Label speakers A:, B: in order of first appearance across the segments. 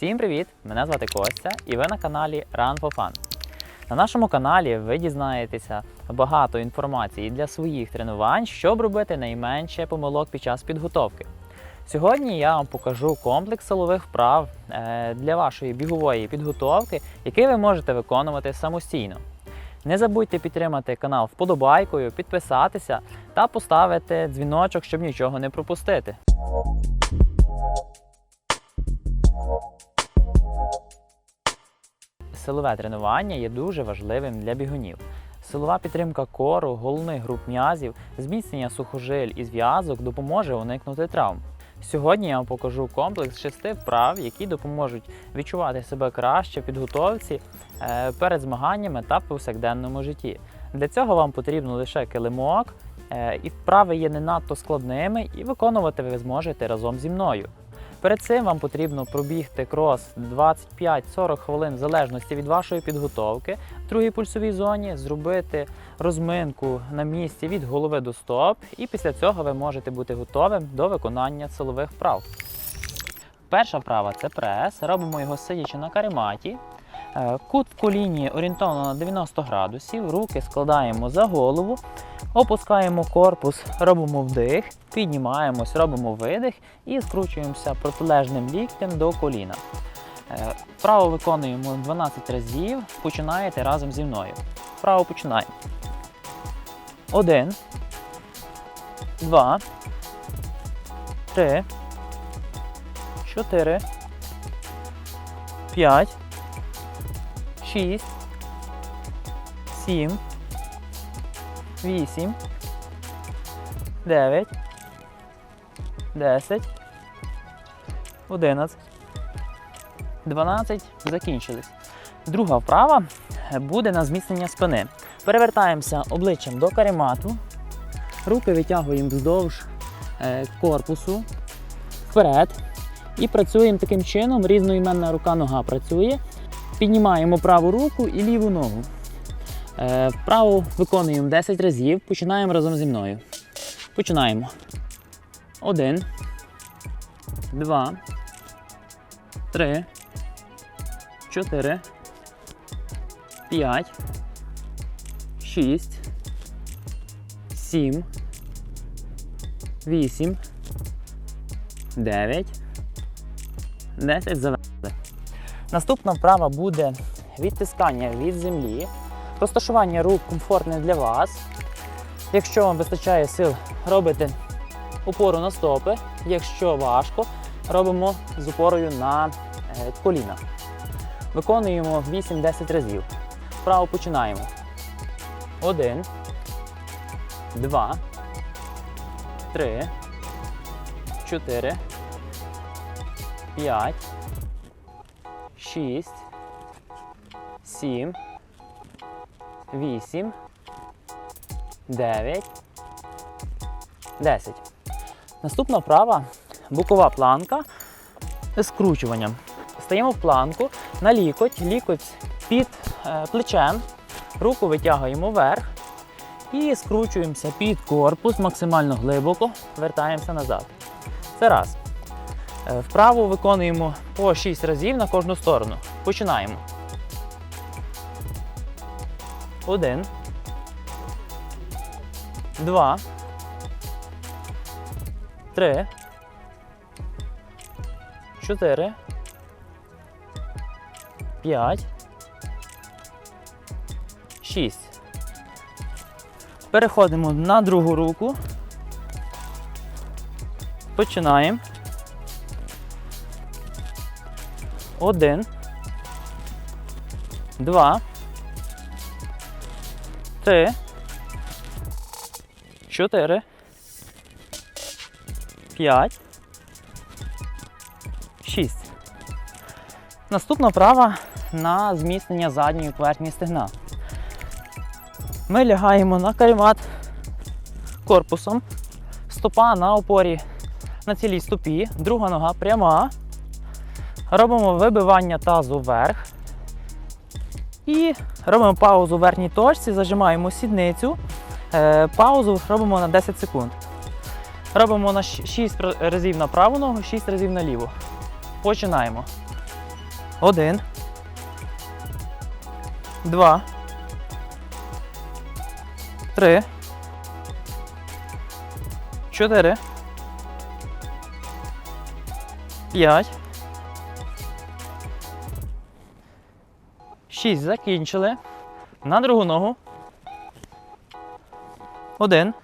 A: Всім привіт! Мене звати Костя і ви на каналі Run for Fun. На нашому каналі ви дізнаєтеся багато інформації для своїх тренувань, щоб робити найменше помилок під час підготовки. Сьогодні я вам покажу комплекс силових вправ е, для вашої бігової підготовки, який ви можете виконувати самостійно. Не забудьте підтримати канал вподобайкою, підписатися та поставити дзвіночок, щоб нічого не пропустити. Силове тренування є дуже важливим для бігунів. Силова підтримка кору, головних груп м'язів, зміцнення сухожиль і зв'язок допоможе уникнути травм. Сьогодні я вам покажу комплекс шести вправ, які допоможуть відчувати себе краще в підготовці е, перед змаганнями та повсякденному житті. Для цього вам потрібно лише килимок, е, і вправи є не надто складними, і виконувати ви зможете разом зі мною. Перед цим вам потрібно пробігти крос 25-40 хвилин в залежності від вашої підготовки в другій пульсовій зоні, зробити розминку на місці від голови до стоп, і після цього ви можете бути готовим до виконання силових вправ. Перша вправа це прес. Робимо його сидячи на карематі. Е, Кут в коліні орієнтовно на 90 градусів, руки складаємо за голову, опускаємо корпус, робимо вдих, піднімаємось, робимо видих і скручуємося протилежним ліктем до коліна. Е, Вправо виконуємо 12 разів, починаєте разом зі мною. Вправо починаємо. Один, два, три, чотири, п'ять. 6, 7, 8, 9, 10, 11, 12. Закінчились. Друга вправа буде на зміцнення спини. Перевертаємося обличчям до каремату. Руки витягуємо вздовж е, корпусу вперед. І працюємо таким чином. Різноіменна рука-нога працює. Піднімаємо праву руку і ліву ногу. Е, Вправо виконуємо 10 разів. Починаємо разом зі мною. Починаємо. Один. Два. Три. Чотири. П'ять. Шість. Сім. Вісім. Дев'ять. Десять. Наступна вправа буде відтискання від землі. Розташування рук комфортне для вас. Якщо вам вистачає сил, робите опору на стопи. Якщо важко, робимо з опорою на е, коліна. Виконуємо 8-10 разів. Вправо починаємо. Один, два, три, чотири, п'ять. 6, 7, 8, 9, 10. Наступна вправа бокова планка з скручуванням. Стаємо в планку на лікоть, лікоть під е, плечем, руку витягуємо вверх і скручуємося під корпус максимально глибоко, вертаємося назад. Це раз. Е, Вправо виконуємо по 6 разів на кожну сторону. Починаємо. Один. Два. Три. Чотири. П'ять. Шість. Переходимо на другу руку. Починаємо. Один. Два. Три. Чотири. П'ять. Шість. Наступна вправа на зміцнення задньої поверхні стегна. Ми лягаємо на каремат корпусом, стопа на опорі на цілій стопі, друга нога пряма. Робимо вибивання тазу вверх. І робимо паузу в верхній точці, зажимаємо сідницю. Е, Паузу робимо на 10 секунд. Робимо на 6 разів на праву ногу, 6 разів на ліву. Починаємо. Один. Два. Три. Чотири. П'ять. Шість. Закінчили. На другу ногу. Один.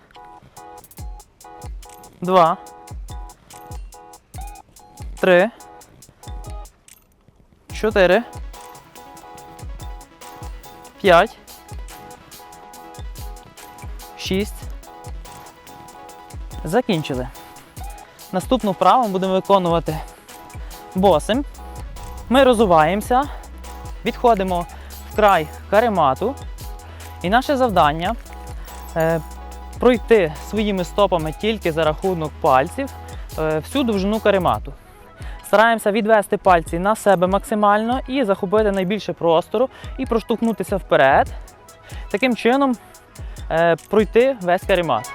A: Два. Три. Чотири. П'ять. Шість. Закінчили. Наступну вправу будемо виконувати босим. Ми розуваємося, відходимо в край каремату. І наше завдання е, пройти своїми стопами тільки за рахунок пальців е, всю довжину каремату. Стараємося відвести пальці на себе максимально і захопити найбільше простору і проштовхнутися вперед. Таким чином е, пройти весь каремат.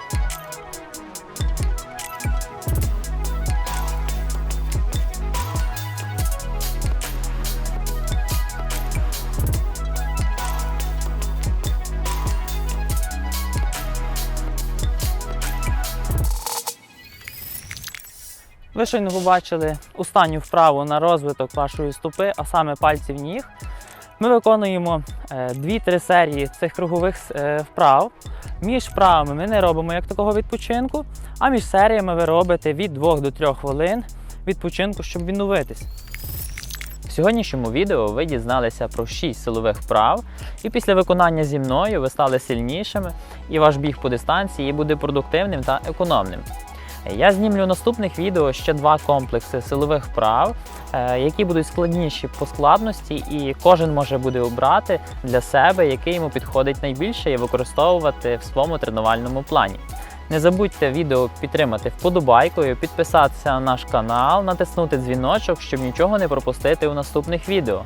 A: Ви щойно побачили останню вправу на розвиток вашої стопи, а саме пальців ніг. Ми виконуємо е, 2-3 серії цих кругових е, вправ. Між вправами ми не робимо як такого відпочинку, а між серіями ви робите від 2 до 3 хвилин відпочинку, щоб відновитись. В сьогоднішньому відео ви дізналися про 6 силових вправ, і після виконання зі мною ви стали сильнішими, і ваш біг по дистанції буде продуктивним та економним. Я знімлю в наступних відео ще два комплекси силових вправ, е, які будуть складніші по складності, і кожен може буде обрати для себе, який йому підходить найбільше, і використовувати в своєму тренувальному плані. Не забудьте відео підтримати вподобайкою, підписатися на наш канал, натиснути дзвіночок, щоб нічого не пропустити у наступних відео.